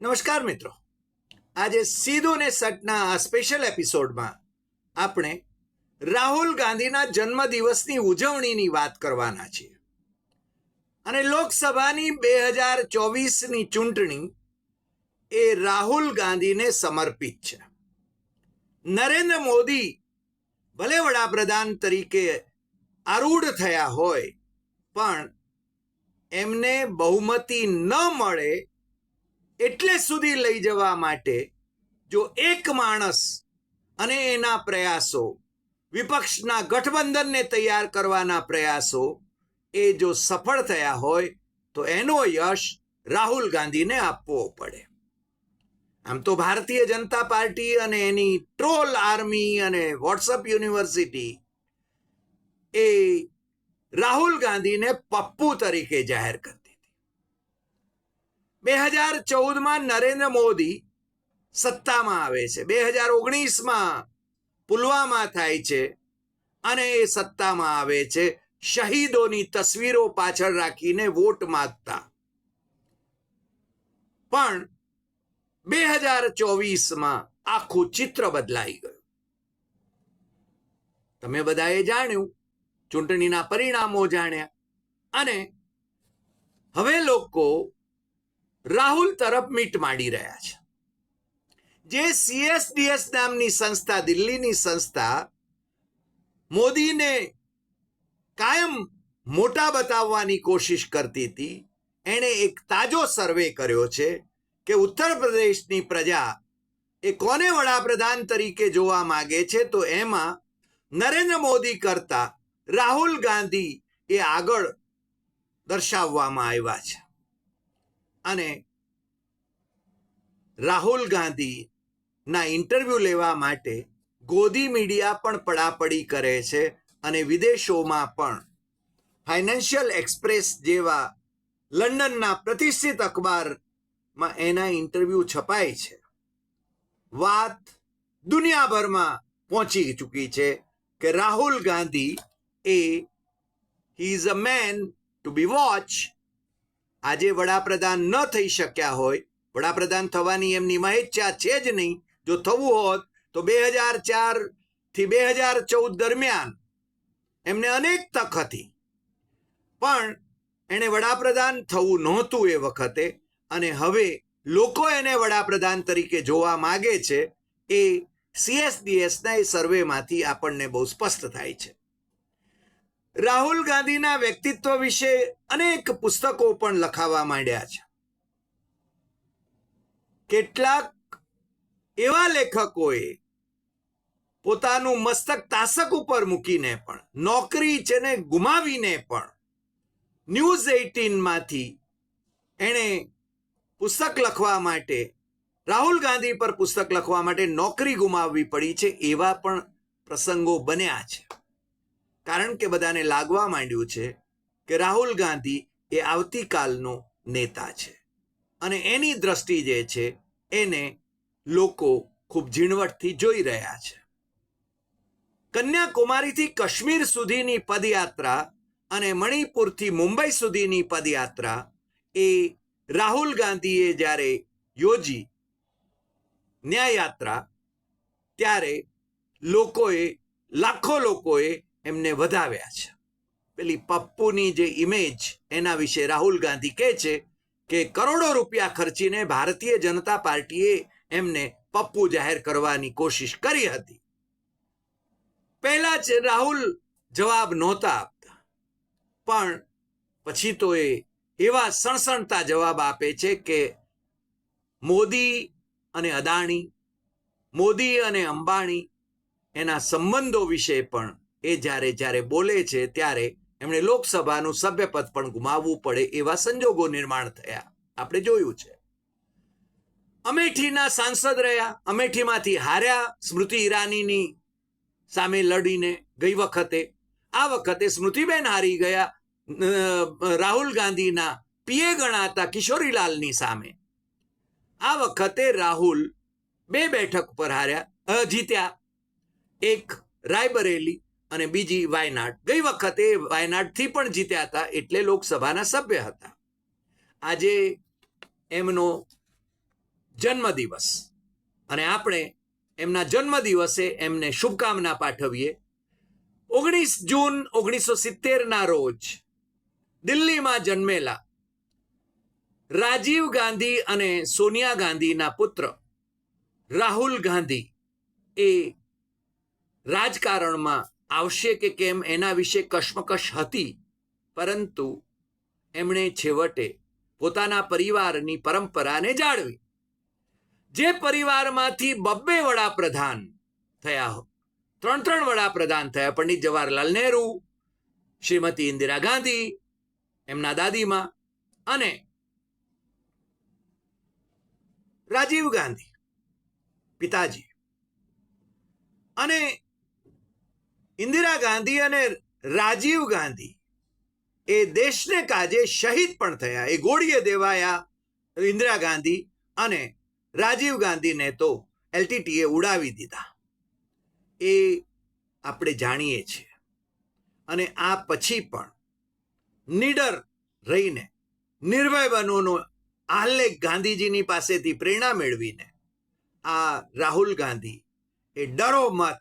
નમસ્કાર મિત્રો. આજે સીધું ને સટના આ સ્પેશિયલ એપિસોડમાં આપણે રાહુલ ગાંધીના જન્મદિવસની ઉજવણીની વાત કરવાના છીએ. અને લોકસભાની બે હજાર ચોવીસની ચૂંટણી એ રાહુલ ગાંધીને સમર્પિત છે. નરેન્દ્ર મોદી ભલે વડાપ્રધાન તરીકે આરૂઢ થયા હોય, પણ એમને બહુમતી ન મળે એટલે સુધી લઈ જવા માટે જો એક માણસ અને એના પ્રયાસો, વિપક્ષના ગઠબંધનને તૈયાર કરવાના પ્રયાસો, એ જો સફળ થયા હોય, તો એનો યશ રાહુલ ગાંધીને આપવો પડે. આમ તો ભારતીય જનતા પાર્ટી અને એની ટ્રોલ આર્મી અને વોટ્સઅપ યુનિવર્સિટી એ રાહુલ ગાંધીને પપ્પુ તરીકે જાહેર કરે. બે હજાર ચૌદમાં નરેન્દ્ર મોદી સત્તામાં આવે છે. બે હજાર ઓગણીસમાં પુલવામા થાય છે અને એ સત્તામાં આવે છે. શહીદોની તસવીરો પાછળ રાખીને વોટ માગતા. પણ બે હજાર ચોવીસમાં આખું ચિત્ર બદલાઈ ગયું. તમે બધાએ જાણ્યું, ચૂંટણીના પરિણામો જાણ્યા. અને હવે લોકો રાહુલ તરફ મીટ માંડી રહ્યા છે. જે સીએસડીએસ નામની સંસ્થા, દિલ્હીની સંસ્થા, મોદીને કાયમ મોટા બતાવવાની કોશિશ કરતી હતી. એણે એક તાજો સર્વે કર્યો છે કે ઉત્તર પ્રદેશની પ્રજા એ કોને વડાપ્રધાન તરીકે જોવા માગે છે તો એમાં નરેન્દ્ર મોદી કરતા રાહુલ ગાંધી એ આગળ દર્શાવવામાં આવ્યા છે. અને રાહુલ ગાંધી ના ઇન્ટરવ્યુ લેવા માટે ગોદી મીડિયા પણ પડાપડી કરે છે અને વિદેશોમાં પણ. ફાઇનાન્શિયલ એક્સપ્રેસ જેવા લંડનના પ્રતિષ્ઠિત અખબારમાં એના ઇન્ટરવ્યૂ છપાય છે. વાત દુનિયાભરમાં પહોંચી ચૂકી છે કે રાહુલ ગાંધી એ he is a man to be watch આજે વડાપ્રધાન ન થઈ શક્યા હોય, વડાપ્રધાન થવાની એમની મહેચ્છા છે જ નહીં. જો થવું હોત, તો બે હજાર ચારથી બે હજાર ચૌદ દરમિયાન એમને અનેક તક હતી. પણ એણે વડાપ્રધાન થવું નહોતું એ વખતે અને હવે લોકો એને વડાપ્રધાન તરીકે જોવા માગે છે એ સીએસડીએસના એ સર્વેમાંથી આપણને બહુ સ્પષ્ટ થાય છે. રાહુલ ગાંધીના વ્યક્તિત્વ વિશે અનેક પુસ્તકો પણ લખાવા માંડ્યા છે. કેટલાક એવા લેખકોએ પોતાનું મસ્તક તાસક ઉપર મૂકીને પણ, નોકરી છે ને ગુમાવીને પણ, ન્યૂઝ એઇટીનમાંથી એણે પુસ્તક લખવા માટે, રાહુલ ગાંધી પર પુસ્તક લખવા માટે નોકરી ગુમાવવી પડી છે એવા પણ પ્રસંગો બન્યા છે. કારણ કે બધાને લાગવા માંડ્યું છે કે રાહુલ ગાંધી એ આવતીકાલનો નેતા છે. અને એની દ્રષ્ટિ જે છે, એને લોકો ખૂબ ઝીણવટથી જોઈ રહ્યા છે. કન્યાકુમારીથી કાશ્મીર સુધીની પદયાત્રા અને મણિપુરથી મુંબઈ સુધીની પદયાત્રા એ રાહુલ ગાંધીએ જ્યારે યોજી ન્યાયયાત્રા, ત્યારે લોકોએ, લાખો લોકોએ એમને વધાવ્યા છે. પેલી પપ્પુની જે ઇમેજ એના વિશે રાહુલ ગાંધી કહે છે કે કરોડો રૂપિયા ખર્ચીને ભારતીય જનતા પાર્ટીએ એમને પપ્પુ જાહેર કરવાની કોશિશ કરી હતી. પહેલા જ રાહુલ જવાબ નહોતા આપતા. પણ પછી તો એ એવા સણસણતા જવાબ આપે છે કે મોદી અને અદાણી, મોદી અને અંબાણી એના સંબંધો વિશે પણ એ જ્યારે જ્યારે બોલે છે ત્યારે એમણે લોકસભાનું સભ્યપદ પણ ગુમાવવું પડે એવા સંજોગો નિર્માણ થયા. આપણે જોયું છે. અમેઠીના સાંસદ રહ્યા, અમેઠીમાંથી હાર્યા સ્મૃતિ ઈરાનીની સામે લડીને ગઈ વખતે. આ વખતે સ્મૃતિબેન હારી ગયા રાહુલ ગાંધીના પીએ ગણાતા કિશોરીલાલની સામે. આ વખતે રાહુલ બે બેઠક પર હાર્યા જીત્યા. એક રાયબરેલી અને બીજી વાયનાડ. ગઈ વખતે વાયનાડથી પણ જીત્યા હતા એટલે લોકસભાના સભ્ય હતા. આજે એમનો જન્મદિવસ. અને આપણે એમના જન્મદિવસે એમને શુભકામના પાઠવીએ. ઓગણીસ જૂન ઓગણીસો સિત્તેરના રોજ દિલ્હીમાં જન્મેલા રાજીવ ગાંધી અને સોનિયા ગાંધીના પુત્ર રાહુલ ગાંધી એ રાજકારણમાં આવશે કે કેમ એના વિશે કશમકશ હતી. પરંતુ એમણે છેવટે પોતાના પરિવારની પરંપરાને જાળવી. જે પરિવારમાંથી બબ્બે વડાપ્રધાન થયા ત્રણ ત્રણ વડાપ્રધાન થયા, પંડિત જવાહરલાલ નહેરુ, શ્રીમતી ઇન્દિરા ગાંધી, એમના દાદીમાં અને રાજીવ ગાંધી, પિતાજી. અને ઇન્દિરા ગાંધી અને રાજીવ ગાંધી એ દેશને કાજે શહીદ પણ થયા. એ ગોળીએ દેવાયા ઇન્દિરા ગાંધી અને રાજીવ ગાંધીને તો એલટીટીએ ઉડાવી દીધા. એ આપણે જાણીએ છીએ. અને આ પછી પણ નીડર રહીને, નિર્ભય બનોનો આલેખ ગાંધીજીની પાસેથી પ્રેરણા મેળવીને આ રાહુલ ગાંધી એ ડરો મત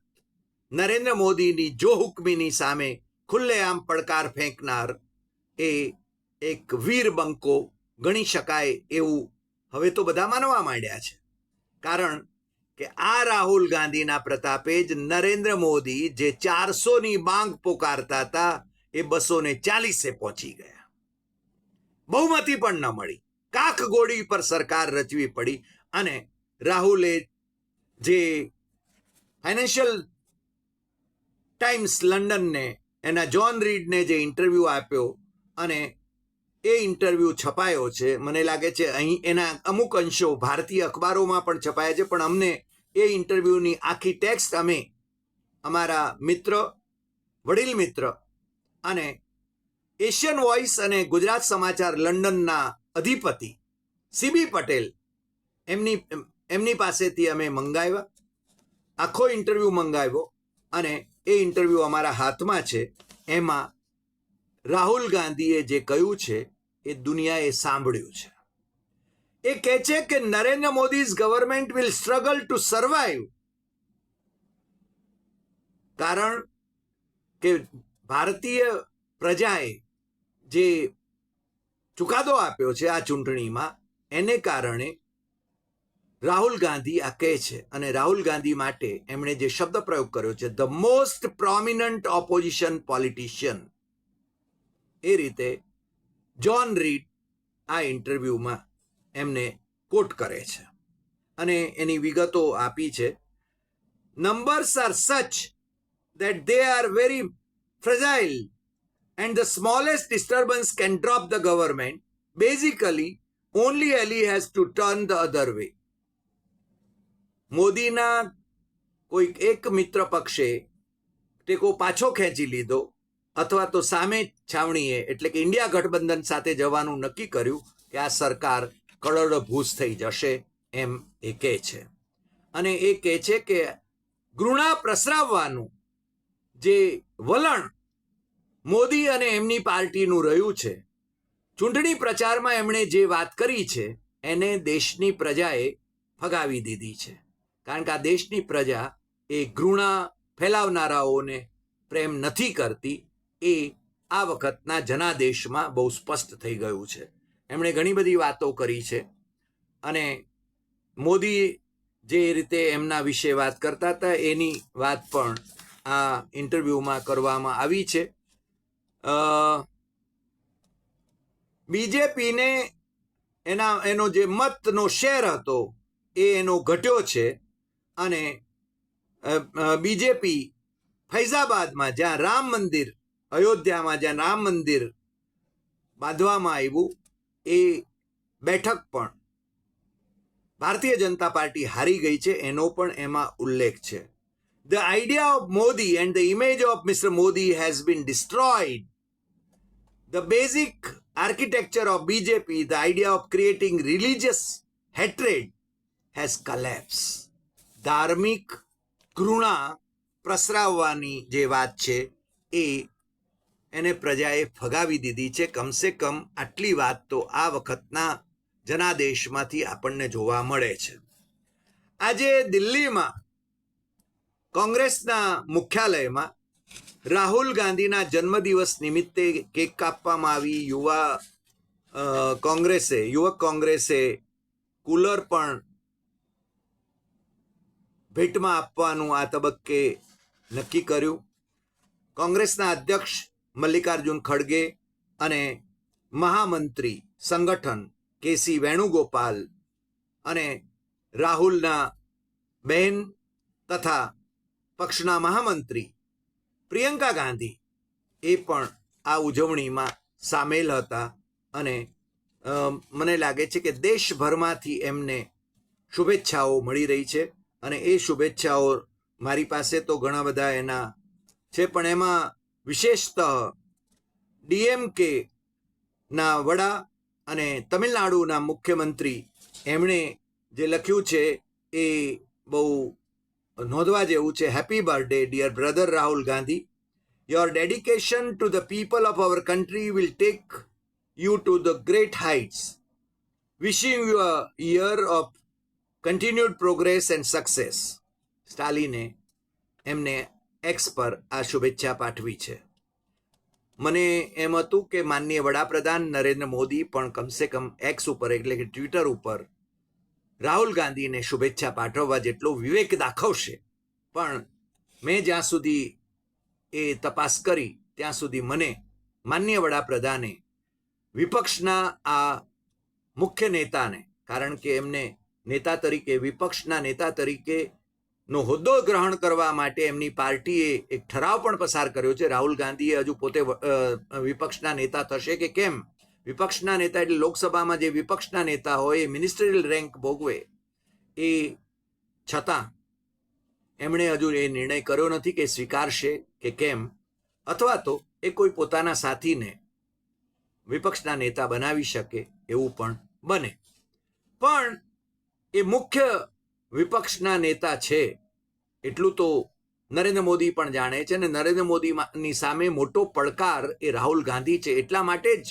નરેન્દ્ર મોદીની જો હુકમીની સામે ખુલ્લેઆમ પડકાર ફેંકનાર એ એક વીર બંકો ગણી શકાય એવું હવે તો બધા માનવા માંડ્યા છે. કારણ કે આ રાહુલ ગાંધીના પ્રતાપે જ નરેન્દ્ર મોદી જે ચારસોની માંગ પોકારતા હતા એ બસો ને ચાલીસે પહોંચી ગયા. બહુમતી પણ ન મળી. કાક ગોળી પર સરકાર રચવી પડી અને રાહુલે જે ફાઇનાન્શિયલ ટાઈમ્સ લંડનને, એના જોન રીડને જે ઇન્ટરવ્યૂ આપ્યો અને એ ઇન્ટરવ્યૂ છપાયો છે, મને લાગે છે અહીં એના અમુક અંશો ભારતીય અખબારોમાં પણ છપાયા છે, પણ અમને એ ઇન્ટરવ્યૂની આખી ટેક્સ્ટ અમે અમારા મિત્ર, વડીલ મિત્ર અને એશિયન વોઇસ અને ગુજરાત સમાચાર લંડનના અધિપતિ સીબી પટેલ એમની એમની પાસેથી અમે મંગાવ્યા. આખો ઇન્ટરવ્યૂ મંગાવ્યો અને એ ઇન્ટરવ્યૂ અમારા હાથમાં છે. એમાં રાહુલ ગાંધીએ જે કહ્યું છે, એ દુનિયાએ સાંભળ્યું છે. એ કહે છે કે Narendra Modi's government will struggle to survive કારણ કે ભારતીય પ્રજાએ જે ચુકાદો આપ્યો છે આ ચૂંટણીમાં, એને કારણે રાહુલ ગાંધી આ કહે છે અને રાહુલ ગાંધી માટે એમણે જે શબ્દ પ્રયોગ કર્યો છે the most prominent opposition politician એ રીતે જ્હોન રીડ આ ઇન્ટરવ્યુમાં એમને કોટ કરે છે અને એની વિગતો આપી છે numbers are such that they are very fragile and the smallest disturbance can drop the government. Basically, only Ali has to turn the other way. મોદીના કોઈક એક મિત્ર પક્ષે ટેકો પાછો ખેંચી લીધો અથવા તો સામે છાવણીએ, એટલે કે ઇન્ડિયા ગઠબંધન સાથે જવાનું નક્કી કર્યું કે આ સરકાર કરોડભૂસ થઈ જશે એમ એ કહે છે. અને એ કહે છે કે ઘૃણા પ્રસરાવવાનું જે વલણ મોદી અને એમની પાર્ટીનું રહ્યું છે, ચૂંટણી પ્રચારમાં એમણે જે વાત કરી છે, એને દેશની પ્રજાએ ફગાવી દીધી છે. કારણ કે આ દેશની પ્રજા એ ઘૃણા ફેલાવનારાઓને પ્રેમ નથી કરતી, એ આ વખતના જનાદેશમાં બહુ સ્પષ્ટ થઈ ગયું છે. એમણે ઘણી બધી વાતો કરી છે અને મોદી જે રીતે એમના વિશે વાત કરતા હતા, એની વાત પણ આ ઇન્ટરવ્યૂમાં કરવામાં આવી છે. બીજેપીને એના, એનો જે મતનો શેર હતો એ એનો ઘટ્યો છે. અને બીજેપી ફૈઝાબાદમાં જ્યાં રામ મંદિર અયોધ્યામાં જ્યાં રામ મંદિર બાંધવામાં આવ્યું એ બેઠક પણ ભારતીય જનતા પાર્ટી હારી ગઈ છે એનો પણ એમાં ઉલ્લેખ છે the idea of Modi and the image of Mr. Modi has been destroyed. The basic architecture of BJP, the idea of creating religious hatred, has collapsed. ધાર્મિક ઘૃણા પ્રસરાવવાની જે વાત છે, એ એને પ્રજાએ ફગાવી દીધી છે. કમસે કમ આટલી વાત તો આ વખતના જનાદેશમાંથી આપણને જોવા મળે છે. આજે દિલ્હીમાં કોંગ્રેસના મુખ્યાલયમાં રાહુલ ગાંધીના જન્મદિવસ નિમિત્તે કેક કાપવામાં આવી. યુવા કોંગ્રેસે, યુવક કોંગ્રેસે કુલર પણ ભેટમાં આપવાનું આ તબક્કે નક્કી કર્યું. કોંગ્રેસના અધ્યક્ષ મલ્લિકાર્જુન ખડગે અને મહામંત્રી સંગઠન કેસી વેણુગોપાલ અને રાહુલના બહેન તથા પક્ષના મહામંત્રી પ્રિયંકા ગાંધી એ પણ આ ઉજવણીમાં સામેલ હતા અને મને લાગે છે કે દેશભરમાંથી એમને શુભેચ્છાઓ મળી રહી છે. અને એ શુભેચ્છાઓ મારી પાસે તો ઘણા બધા એના છે, પણ એમાં વિશેષતઃ ડીએમકે ના વડા અને તમિલનાડુના મુખ્યમંત્રી એમણે જે લખ્યું છે એ બહુ નોંધવા જેવું છે. Happy birthday dear brother Rahul Gandhi. Your dedication to the people of our country will take you to the great heights wishing you a year of continued progress and success સ્ટાલિને એમને એક્સ પર આ શુભેચ્છા પાઠવી છે. મને એમ હતું કે માનનીય વડાપ્રધાન નરેન્દ્ર મોદી પણ કમસે કમ એક્સ ઉપર એટલે કે ટ્વિટર ઉપર રાહુલ ગાંધીને શુભેચ્છા પાઠવવા જેટલો વિવેક દાખવશે. પણ મેં જ્યાં સુધી એ તપાસ કરી, ત્યાં સુધી મને માનનીય વડાપ્રધાને વિપક્ષના આ મુખ્ય નેતાને, કારણ કે એમને નેતા તરીકે, વિપક્ષના નેતા તરીકે નો હોદ્દો ગ્રહણ કરવા માટે એમની પાર્ટીએ એક ઠરાવ પણ પસાર કર્યો છે. રાહુલ ગાંધીએ હજુ પોતે વિપક્ષના નેતા થશે કે કેમ? વિપક્ષના નેતા એટલે લોકસભામાં જે વિપક્ષના નેતા હોય, એ મિનિસ્ટ્રીયલ રેન્ક ભોગવે. એ છતાં એમણે હજુ એ નિર્ણય કર્યો નથી કે સ્વીકારશે કે કેમ. અથવા તો એ કોઈ પોતાના સાથીને વિપક્ષના નેતા બનાવી શકે એવું પણ બને. પણ એ મુખ્ય વિપક્ષના નેતા છે. એટલું તો નરેન્દ્ર મોદી પણ જાણે છે અને નરેન્દ્ર મોદીની સામે મોટો પડકાર એ રાહુલ ગાંધી છે. એટલા માટે જ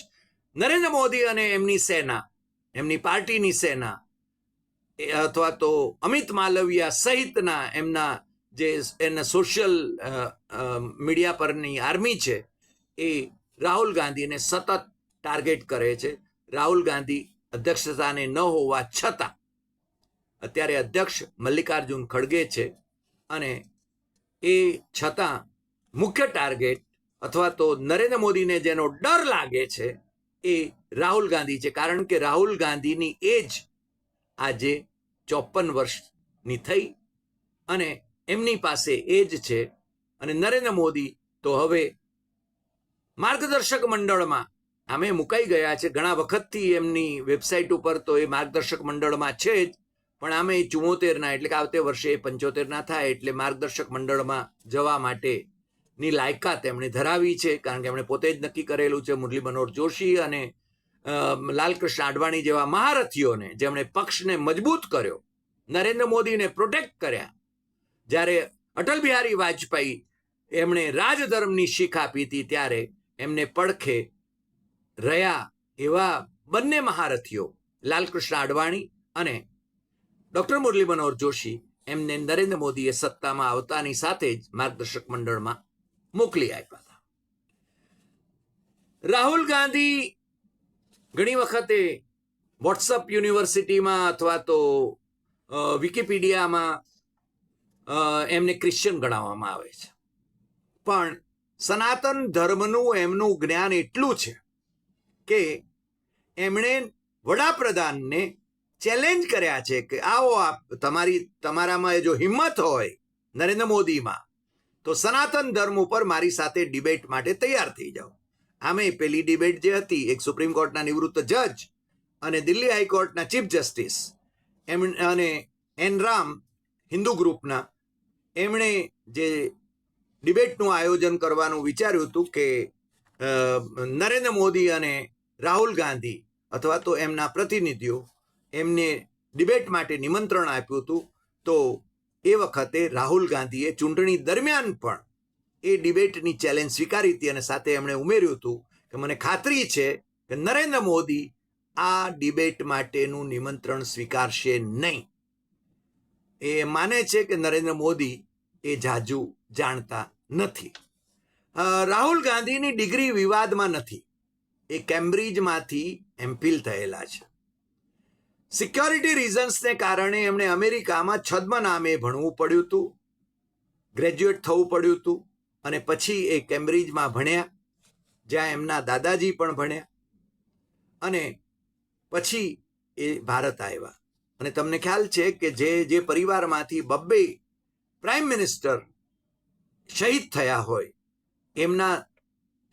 નરેન્દ્ર મોદી અને એમની સેના, એમની પાર્ટીની સેના અથવા તો અમિત માલવિયા સહિતના એમના જે એના સોશિયલ મીડિયા પરની આર્મી છે એ રાહુલ ગાંધીને સતત ટાર્ગેટ કરે છે. રાહુલ ગાંધી અધ્યક્ષતાને ન હોવા છતાં અત્યારે અધ્યક્ષ મલ્લિકાર્જુન ખડગે છે અને એ છતાં મુખ્ય ટાર્ગેટ અથવા તો નરેન્દ્ર મોદીને જેનો ડર લાગે છે એ રાહુલ ગાંધી છે. કારણ કે રાહુલ ગાંધીની એજ આજે ચોપન વર્ષની થઈ અને એમની પાસે એજ છે અને નરેન્દ્ર મોદી તો હવે માર્ગદર્શક મંડળમાં અમે મુકાઈ ગયા છે. ઘણા વખતથી એમની વેબસાઇટ ઉપર તો એ માર્ગદર્શક મંડળમાં છે જ. પણ આમે ચુમ્મોતેરના એટલે કે આવતે વર્ષે એ પંચોતેરના થાય, એટલે માર્ગદર્શક મંડળમાં જવા માટેની લાયકાત એમણે ધરાવી છે, કારણ કે એમણે પોતે જ નક્કી કરેલું છે મુરલી મનોહર જોશી અને લાલકૃષ્ણ આડવાણી જેવા મહારથીઓને, જેમણે પક્ષને મજબૂત કર્યો, નરેન્દ્ર મોદીને પ્રોટેક્ટ કર્યા. જ્યારે અટલ બિહારી વાજપેયી એમણે રાજધર્મની શીખ આપી હતી, ત્યારે એમને પડખે રહ્યા એવા બંને મહારથીઓ, લાલકૃષ્ણ આડવાણી અને ડોક્ટર મુરલી મનોહર જોશી એમને નરેન્દ્ર મોદીએ સત્તામાં આવતાની સાથે જ માર્ગદર્શક મંડળમાં મોકલી આપ્યા હતા. રાહુલ ગાંધી ઘણી વખતે વોટ્સઅપ યુનિવર્સિટીમાં અથવા તો વિકિપીડિયામાં એમને ક્રિશ્ચિયન ગણાવવામાં આવે છે. પણ સનાતન ધર્મનું એમનું જ્ઞાન એટલું છે કે એમણે વડાપ્રધાનને ચેલેન્જ કર્યા છે કે આવો આપ, તમારી, તમારામાં જો હિંમત હોય નરેન્દ્ર મોદીમાં, તો સનાતન ધર્મ ઉપર મારી સાથે ડિબેટ માટે તૈયાર થઈ જાઓ. આમે પેલી ડિબેટ જે હતી, એક સુપ્રીમ કોર્ટના નિવૃત્ત જજ અને દિલ્હી હાઈકોર્ટના ચીફ જસ્ટિસ એમ, અને એન રામ હિન્દુ ગ્રુપના એમણે જે ડિબેટનું આયોજન કરવાનું વિચાર્યું હતું કે નરેન્દ્ર મોદી અને રાહુલ ગાંધી અથવા તો એમના પ્રતિનિધિઓ એમને ડિબેટ માટે નિમંત્રણ આપ્યું હતું. તો એ વખતે રાહુલ ગાંધીએ ચૂંટણી દરમિયાન પણ એ ડિબેટની ચેલેન્જ સ્વીકારી હતી અને સાથે એમણે ઉમેર્યું હતું કે મને ખાતરી છે કે નરેન્દ્ર મોદી આ ડિબેટ માટેનું નિમંત્રણ સ્વીકારશે નહીં. એ માને છે કે નરેન્દ્ર મોદી એ જાજુ જાણતા નથી. રાહુલ ગાંધીની ડિગ્રી વિવાદમાં નથી. એ કેમ્બ્રિજમાંથી એમફિલ થયેલા છે. સિક્યોરિટી રીઝન્સને કારણે એમણે અમેરિકામાં છદ્મ નામે ભણવું પડ્યું હતું. ગ્રેજ્યુએટ થવું પડ્યું હતું અને પછી એ કેમ્બ્રિજમાં ભણ્યા, જ્યાં એમના દાદાજી પણ ભણ્યા. અને પછી એ ભારત આવ્યા. અને તમને ખ્યાલ છે કે જે જે પરિવારમાંથી બબ્બે પ્રાઇમ મિનિસ્ટર શહીદ થયા હોય, એમના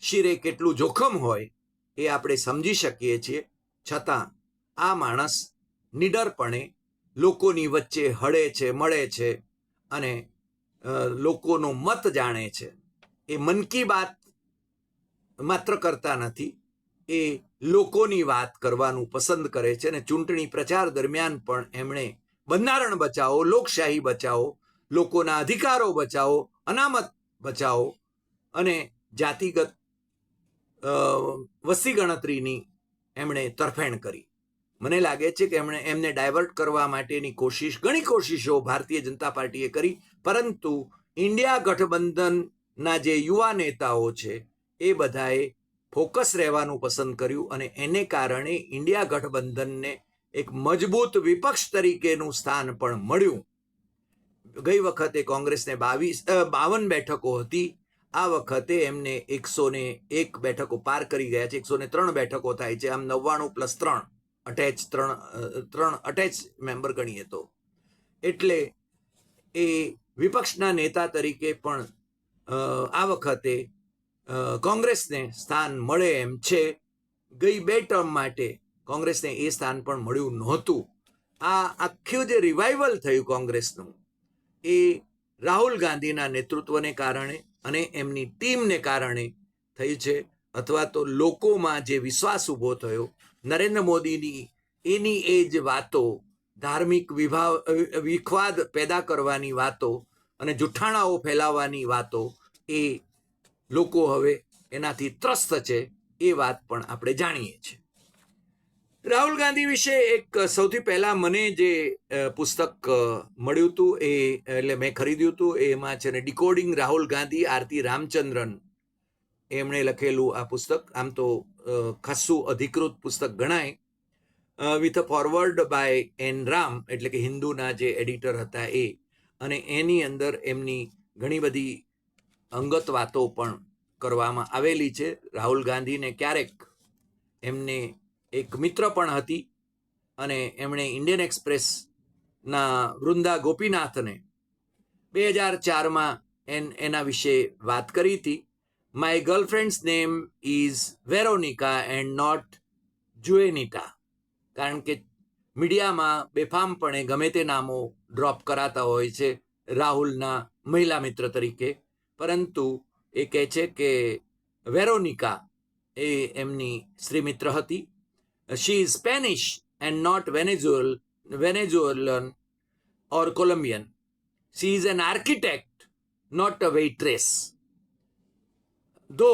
શિરે કેટલું જોખમ હોય એ આપણે સમજી શકીએ છીએ. છતાં આ માણસ નિડરપણે લોકોની વચ્ચે હળે છે, મળે છે અને લોકોનો મત જાણે છે. એ મન કી બાત માત્ર કરતા નથી, એ લોકોની વાત કરવાનું પસંદ કરે છે અને ચૂંટણી પ્રચાર દરમિયાન પણ એમણે બંધારણ બચાવો, લોકશાહી બચાવો, લોકોના અધિકારો બચાવો, અનામત બચાવો અને જાતિગત વસ્તી ગણતરીની એમણે તરફેણ કરી. મને લાગે છે કે એમણે એમને ડાયવર્ટ કરવા માટેની કોશિશ, ઘણી કોશિશો ભારતીય જનતા પાર્ટીએ કરી, પરંતુ ઇન્ડિયા ગઠબંધનના જે યુવા નેતાઓ છે, એ બધાએ ફોકસ રહેવાનું પસંદ કર્યું અને એને કારણે ઇન્ડિયા ગઠબંધનને એક મજબૂત વિપક્ષ તરીકેનું સ્થાન પણ મળ્યું. ગઈ વખતે કોંગ્રેસને બાવીસ બાવન બેઠકો હતી. આ વખતે એમને એકસો ને એક બેઠકો પાર કરી ગયા છે. એકસો ને ત્રણ બેઠકો થાય છે. આમ નવ્વાણું પ્લસ ત્રણ. અટેચ ત્રણ ત્રણ અટેચ મેમ્બર ગણીએ તો. એટલે એ વિપક્ષના નેતા તરીકે પણ આ વખતે કોંગ્રેસને સ્થાન મળે એમ છે. ગઈ બે ટર્મ માટે કોંગ્રેસને એ સ્થાન પણ મળ્યું નહોતું. આ આખું જે રિવાઇવલ થયું કોંગ્રેસનું, એ રાહુલ ગાંધીના નેતૃત્વને કારણે અને એમની ટીમને કારણે થઈ છે. અથવા તો લોકોમાં જે વિશ્વાસ ઊભો થયો નરેન્દ્ર મોદીની એની એ જ વાતો, ધાર્મિક વિભાવ વિખવાદ પેદા કરવાની વાતો અને જુઠ્ઠાણાઓ ફેલાવવાની વાતો એ લોકો હવે એનાથી ત્રસ્ત છે એ વાત પણ આપણે જાણીએ છીએ. રાહુલ ગાંધી વિશે એક સૌથી પહેલા મને જે પુસ્તક મળ્યું હતું એ, એટલે મેં ખરીદ્યું હતું, એમાં છે ને, ડિકોડિંગ રાહુલ ગાંધી, આરતી રામચંદ્રન, એમણે લખેલું આ પુસ્તક. આમ તો અ, ખાસ્સું અધિકૃત પુસ્તક ગણાય. With a forward by N Ram એટલે કે હિન્દુના જે એડિટર હતા એ. અને એની અંદર એમની ઘણી બધી અંગત વાતો પણ કરવામાં આવેલી છે. રાહુલ ગાંધીને ક્યારેક એમને એક મિત્ર પણ હતી અને એમણે ઇન્ડિયન એક્સપ્રેસના વૃંદા ગોપીનાથને બે હજાર ચારમાં એન એના વિશે વાત કરી હતી. My girlfriend's name is Veronica and not Juanita. કારણ કે મીડિયામાં બેફામપણે ગમે તે નામો ડ્રોપ કરાતા હોય છે રાહુલના મહિલા મિત્ર તરીકે. પરંતુ એ કહે છે કે વેરોનિકા એ એમની સ્ત્રી મિત્ર હતી. She is Spanish and not Venezuela Venezuelan or Colombian she is an architect not a waitress tho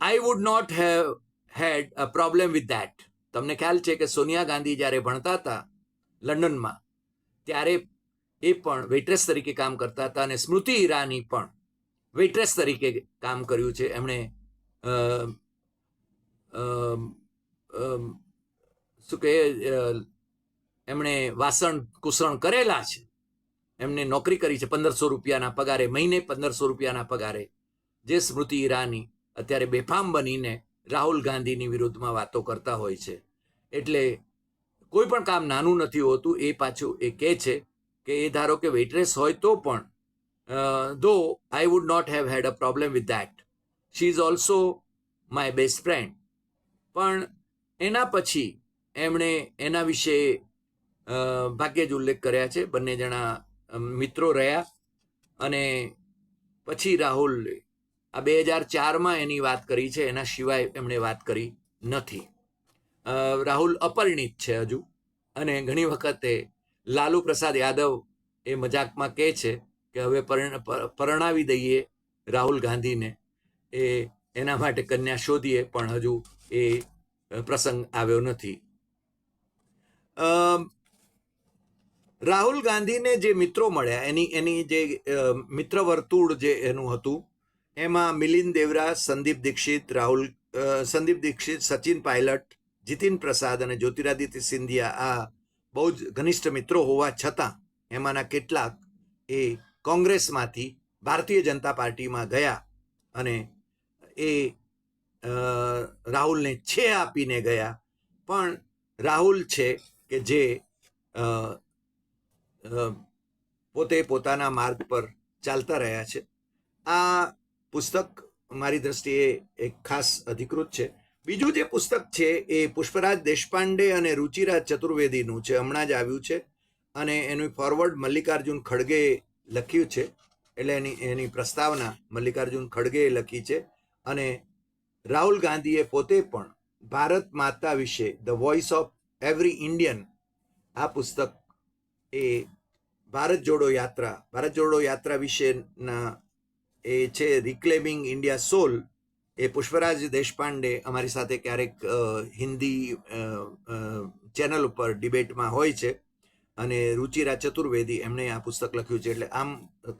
I would not have had a problem with that તમને ખ્યાલ છે કે સોનિયા ગાંધી જ્યારે ભણતા હતા લંડનમાં, ત્યારે એ પણ વેટ્રેસ તરીકે કામ કરતા હતા અને સ્મૃતિ ઈરાની પણ વેઇટ્રેસ તરીકે કામ કર્યું છે. એમણે શું કહે એમણે વાસણ કુસણ કરેલા છે. એમને નોકરી કરી છે પંદરસો રૂપિયાના પગારે, મહિને પંદરસો રૂપિયાના પગારે. જે સ્મૃતિ ઈરાની અત્યારે બેફામ બનીને રાહુલ ગાંધીની વિરુદ્ધમાં વાતો કરતા હોય છે. એટલે કોઈ પણ કામ નાનું નથી હોતું, એ પાછું એ કહે છે કે એ ધારો કે વેઇટ્રેસ હોય તો પણ tho I would not have had a problem with that she is also my best friend પણ એના પછી એમણે એના વિશે ભાગ્યે જ ઉલ્લેખ કર્યા છે. બંને જણા મિત્રો રહ્યા અને પછી રાહુલ આ બે હજાર ચારમાં એની વાત કરી છે, એના સિવાય એમણે વાત કરી નથી. રાહુલ અપરિણિત છે હજુ, અને ઘણી વખતે લાલુ પ્રસાદ યાદવ એ મજાકમાં કહે છે કે હવે પરિણ- પરણાવી દઈએ રાહુલ ગાંધીને. એ એના માટે કન્યા શોધીએ, પણ હજુ એ પ્રસંગ આવ્યો નથી. રાહુલ ગાંધીને જે મિત્રો મળ્યા, એની એની જે મિત્ર વર્તુળ જે એનું હતું એમાં મિલિંદ દેવરા, સંદીપ દીક્ષિત, રાહુલ સંદીપ દીક્ષિત, સચિન પાયલટ, જીતિન પ્રસાદ અને જ્યોતિરાદિત્ય સિંધિયા આ બહુ જ ઘનિષ્ઠ મિત્રો હોવા છતાં એમાંના કેટલાક એ કોંગ્રેસમાંથી ભારતીય જનતા પાર્ટીમાં ગયા અને એ રાહુલને છે આપીને ગયા. પણ રાહુલ છે કે જે પોતે પોતાના માર્ગ પર ચાલતા રહ્યા છે. આ પુસ્તક મારી દ્રષ્ટિએ એક ખાસ અધિકૃત છે. બીજું જે પુસ્તક છે એ પુષ્પરાજ દેશપાંડે અને રુચિરાજ ચતુર્વેદીનું છે. હમણાં જ આવ્યું છે અને એનું ફોરવર્ડ મલ્લિકાર્જુન ખડગે લખ્યું છે. એટલે એની એની પ્રસ્તાવના મલ્લિકાર્જુન ખડગેએ લખી છે અને રાહુલ ગાંધીએ પોતે પણ ભારત માતા વિશે the voice of every Indian આ પુસ્તક એ ભારત જોડો યાત્રા, ભારત જોડો યાત્રા વિશેના એ છે રિક્લેમિંગ ઇન્ડિયા સોલ એ પુષ્પરાજ દેશપાંડે અમારી સાથે ક્યારેક હિન્દી ચેનલ ઉપર ડિબેટમાં હોય છે અને રુચિરા ચતુર્વેદી એમણે આ પુસ્તક લખ્યું છે. એટલે આમ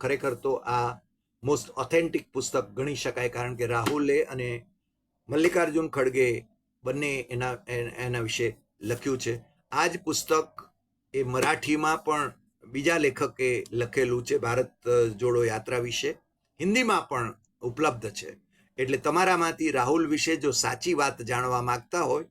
ખરેખર તો આ મોસ્ટ ઓથેન્ટિક પુસ્તક ગણી શકાય કારણ કે રાહુલે અને મલ્લિકાર્જુન ખડગે બંને એના એના વિશે લખ્યું છે. આ જ પુસ્તક એ મરાઠીમાં પણ બીજા લેખકે લખેલું છે, ભારત જોડો યાત્રા વિશે. હિન્દીમાં પણ ઉપલબ્ધ છે. એટલે તમારામાંથી રાહુલ વિશે જો સાચી વાત જાણવા માગતા હોય,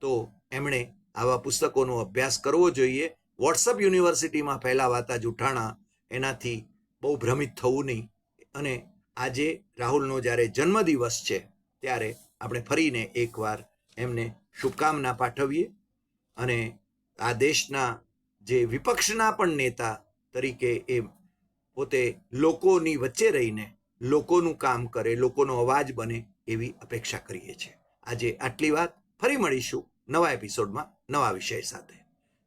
તો એમણે આવા પુસ્તકોનો અભ્યાસ કરવો જોઈએ. વોટ્સઅપ યુનિવર્સિટીમાં ફેલાવાતા જૂઠાણા એનાથી બહુ ભ્રમિત થવું નહીં. અને આજે રાહુલનો જ્યારે જન્મદિવસ છે, ત્યારે આપણે ફરીને એકવાર એમને શુભકામના પાઠવીએ. અને આ દેશના જે વિપક્ષના પણ નેતા તરીકે એ પોતે લોકોની વચ્ચે રહીને લોકોનું કામ કરે, લોકોનો અવાજ બને એવી અપેક્ષા કરીએ છીએ. આજે આટલી વાત. ફરી મળીશું નવા એપિસોડમાં નવા વિષય સાથે.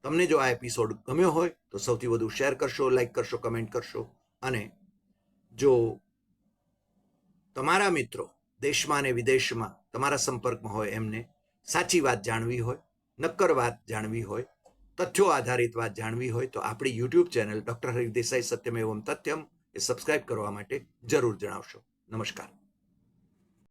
તમને જો આ એપિસોડ ગમ્યો હોય તો સૌથી વધુ શેર કરશો, લાઈક કરશો, કમેન્ટ કરશો અને જો તમારા મિત્રો દેશમાં અને વિદેશમાં તમારા સંપર્કમાં હોય એમને સાચી વાત જાણવી હોય, નક્કર વાત જાણવી હોય તથ્યો આધારિત વાત જાણવી હોય તો આપણી YouTube channel doctor Haridesai Satyam Evam Tathyam એ સબસ્ક્રાઇબ કરવા માટે જરૂર જણાવશો. નમસ્કાર.